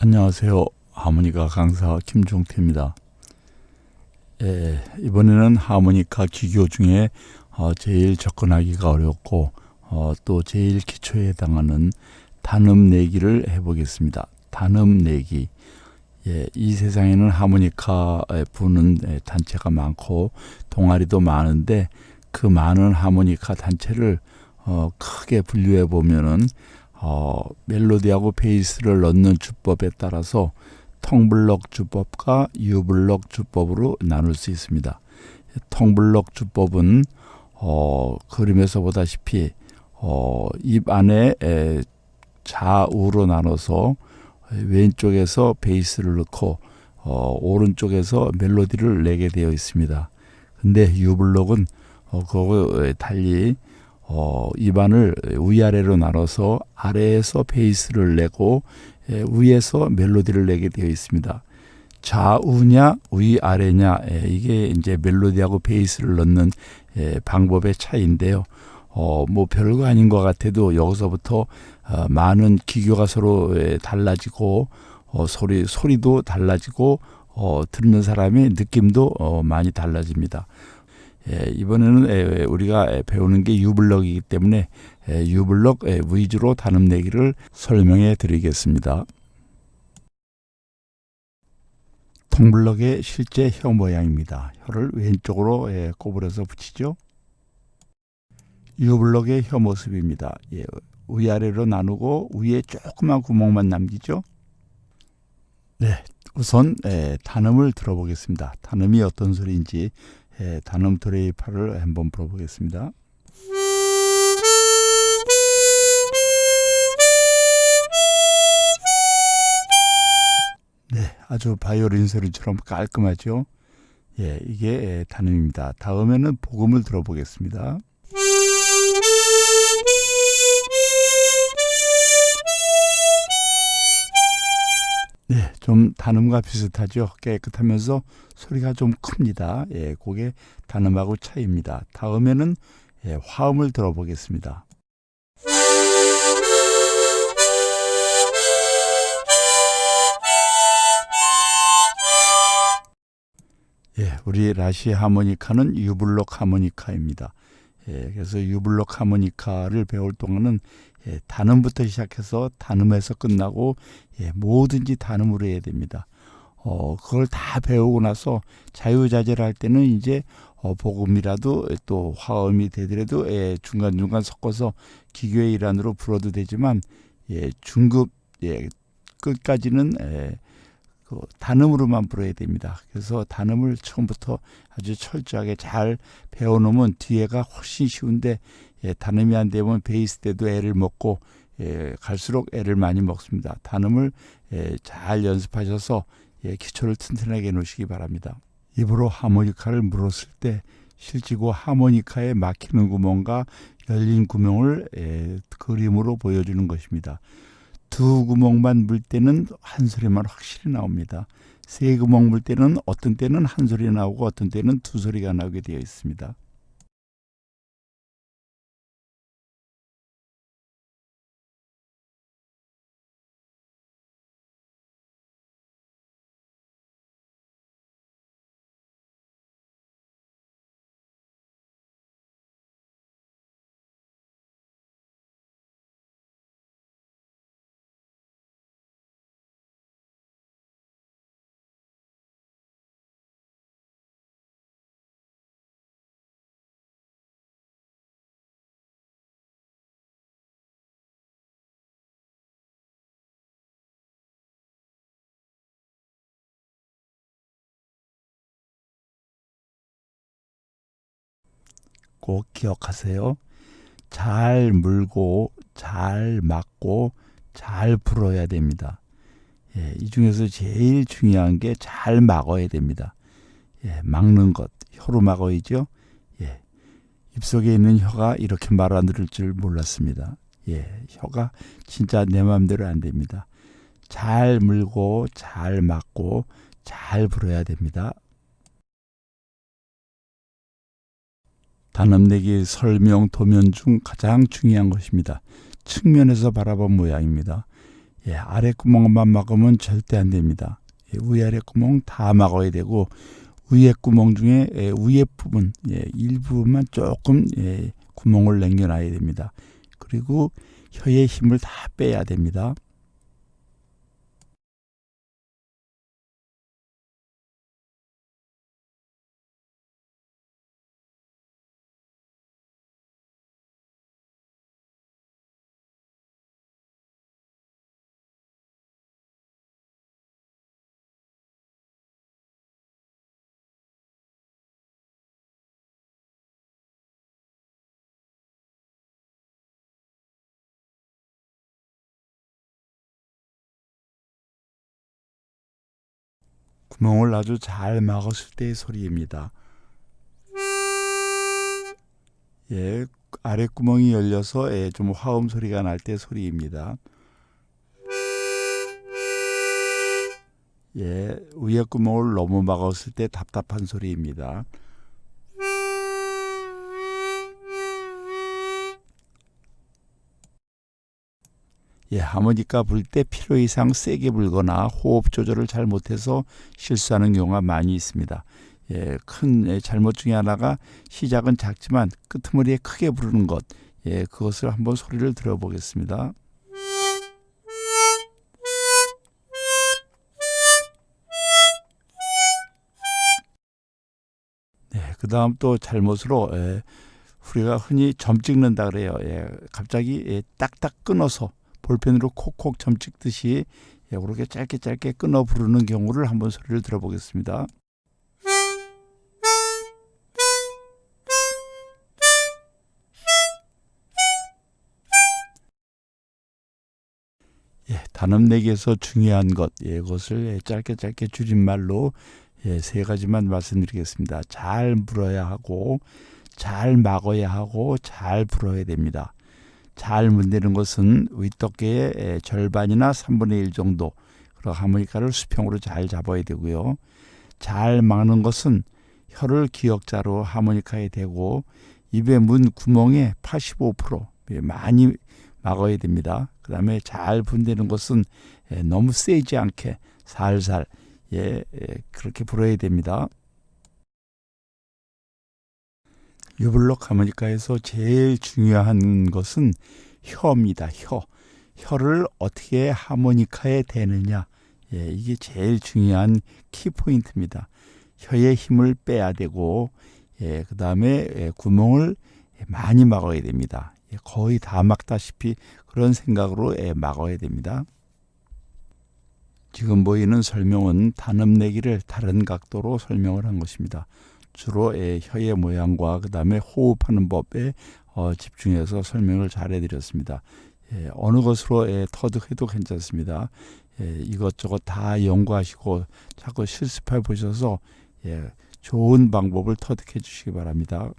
안녕하세요. 하모니카 강사 김종태입니다. 예, 이번에는 하모니카 기교 중에 어, 제일 접근하기가 어렵고 어, 또 제일 기초에 해당하는 단음 내기를 해보겠습니다. 단음 내기. 예, 이 세상에는 하모니카에 부는 예, 단체가 많고 동아리도 많은데 그 많은 하모니카 단체를 어, 크게 분류해 보면은 어, 멜로디하고 베이스를 넣는 주법에 따라서 통블럭 주법과 유블럭 주법으로 나눌 수 있습니다. 통블럭 주법은 어, 그림에서 보다시피 어, 입 안에 에, 좌우로 나눠서 왼쪽에서 베이스를 넣고 어, 오른쪽에서 멜로디를 내게 되어 있습니다. 근데 유블럭은 어, 그거에 달리 어, 입안을 위아래로 나눠서 아래에서 베이스를 내고 에, 위에서 멜로디를 내게 되어 있습니다. 좌우냐 위아래냐 에, 이게 이제 멜로디하고 베이스를 넣는 에, 방법의 차이인데요. 어, 뭐 별거 아닌 것 같아도 여기서부터 어, 많은 기교가 서로 에, 달라지고 어, 소리 소리도 달라지고 어, 듣는 사람의 느낌도 어, 많이 달라집니다. 예, 이번에는 에, 우리가 에, 배우는 게 유블럭이기 때문에 에, 유블럭 에, 위주로 단음 내기를 설명해 드리겠습니다. 통블럭의 실제 혀 모양입니다. 혀를 왼쪽으로 에, 꼬부려서 붙이죠. 유블럭의 혀 모습입니다. 예, 위아래로 나누고 위에 조그만 구멍만 남기죠. 네, 우선 에, 단음을 들어보겠습니다. 단음이 어떤 소리인지 에, 단음 드레이파를 한번 불어보겠습니다. 네, 아주 바이올린 소리처럼 깔끔하죠. 예, 이게 에, 단음입니다. 다음에는 복음을 들어보겠습니다. 네, 좀 단음과 비슷하죠. 깨끗하면서 소리가 좀 큽니다. 예, 그게 단음하고 차이입니다. 다음에는 예, 화음을 들어보겠습니다. 예, 우리 라시 하모니카는 유블록 하모니카입니다. 예, 그래서 유블록 하모니카를 배울 동안은 예, 단음부터 시작해서 단음에서 끝나고 예, 뭐든지 단음으로 해야 됩니다. 어, 그걸 다 배우고 나서 자유자재를 할 때는 이제 어, 복음이라도 또 화음이 되더라도 예, 중간중간 섞어서 기교의 일환으로 불어도 되지만 예, 중급 예, 끝까지는 예, 그 단음으로만 불어야 됩니다. 그래서 단음을 처음부터 아주 철저하게 잘 배워놓으면 뒤에가 훨씬 쉬운데 예, 단음이 안 되면 베이스 때도 애를 먹고 예, 갈수록 애를 많이 먹습니다. 단음을 예, 잘 연습하셔서 예, 기초를 튼튼하게 놓으시기 바랍니다. 입으로 하모니카를 물었을 때 실지고 하모니카에 막히는 구멍과 열린 구멍을 예, 그림으로 보여주는 것입니다. 두 구멍만 물 때는 한 소리만 확실히 나옵니다. 세 구멍 물 때는 어떤 때는 한 소리 나오고 어떤 때는 두 소리가 나오게 되어 있습니다. 꼭 기억하세요. 잘 물고 잘 막고 잘 불어야 됩니다. 예, 이 중에서 제일 중요한 게 잘 막아야 됩니다. 예, 막는 것 혀로 막아야죠. 예, 입속에 있는 혀가 이렇게 말 안 들을 줄 몰랐습니다. 예, 혀가 진짜 내 마음대로 안 됩니다. 잘 물고 잘 막고 잘 불어야 됩니다. 단음내기 설명 도면 중 가장 중요한 것입니다. 측면에서 바라본 모양입니다. 예, 아래 구멍만 막으면 절대 안 됩니다. 예, 위아래 구멍 다 막아야 되고 위에 구멍 중에 예, 위에 부분 예, 일부분만 조금 예, 구멍을 남겨놔야 됩니다. 그리고 혀의 힘을 다 빼야 됩니다. 구멍을 아주 잘 막았을 때의 소리입니다. 예, 아래 구멍이 열려서 예, 좀 화음 소리가 날 때 소리입니다. 예, 위에 구멍을 너무 막았을 때 답답한 소리입니다. 예, 하모니카 불 때 필요 이상 세게 불거나 호흡 조절을 잘 못해서 실수하는 경우가 많이 있습니다. 예, 큰 예, 잘못 중에 하나가 시작은 작지만 끄트머리에 크게 부르는 것. 예, 그것을 한번 소리를 들어보겠습니다. 네, 그 다음 또 잘못으로 예, 우리가 흔히 점 찍는다 그래요. 예, 갑자기 예, 딱딱 끊어서 볼펜으로 콕콕 점 찍듯이 예, 그렇게 짧게 짧게 끊어 부르는 경우를 한번 소리를 들어보겠습니다. 예, 단음 내기에서 중요한 것, 예, 그것을 예, 짧게 짧게 줄임말로 예, 세 가지만 말씀드리겠습니다. 잘 물어야 하고, 잘 막아야 하고, 잘 불어야 됩니다. 잘 문대는 것은 윗덮개의 예, 절반이나 3분의 1 정도, 그리고 하모니카를 수평으로 잘 잡아야 되고요. 잘 막는 것은 혀를 기역자로 하모니카에 대고 입의 문 구멍의 85% 예, 많이 막아야 됩니다. 그 다음에 잘 분대는 것은 예, 너무 세지 않게 살살 예, 예, 그렇게 불어야 됩니다. 유블록 하모니카에서 제일 중요한 것은 혀입니다. 혀. 혀를 어떻게 하모니카에 대느냐. 예, 이게 제일 중요한 키포인트입니다. 혀의 힘을 빼야 되고, 예, 그 다음에 예, 구멍을 많이 막아야 됩니다. 예, 거의 다 막다시피 그런 생각으로 예, 막아야 됩니다. 지금 보이는 설명은 단음 내기를 다른 각도로 설명을 한 것입니다. 주로 예, 혀의 모양과 그 다음에 호흡하는 법에 어, 집중해서 설명을 잘 해드렸습니다. 예, 어느 것으로 예, 터득해도 괜찮습니다. 예, 이것저것 다 연구하시고 자꾸 실습해 보셔서 예, 좋은 방법을 터득해 주시기 바랍니다.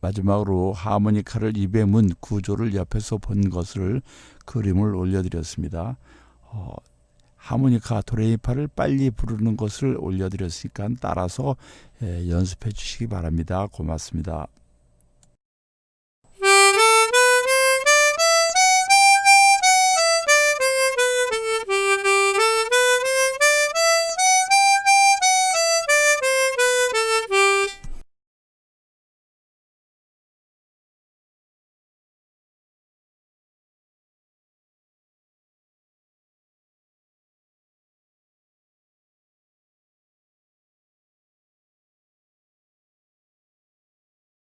마지막으로 하모니카를 입에 문 구조를 옆에서 본 것을 그림을 올려드렸습니다. 어, 하모니카 도레미파를 빨리 부르는 것을 올려드렸으니까 따라서 예, 연습해 주시기 바랍니다. 고맙습니다.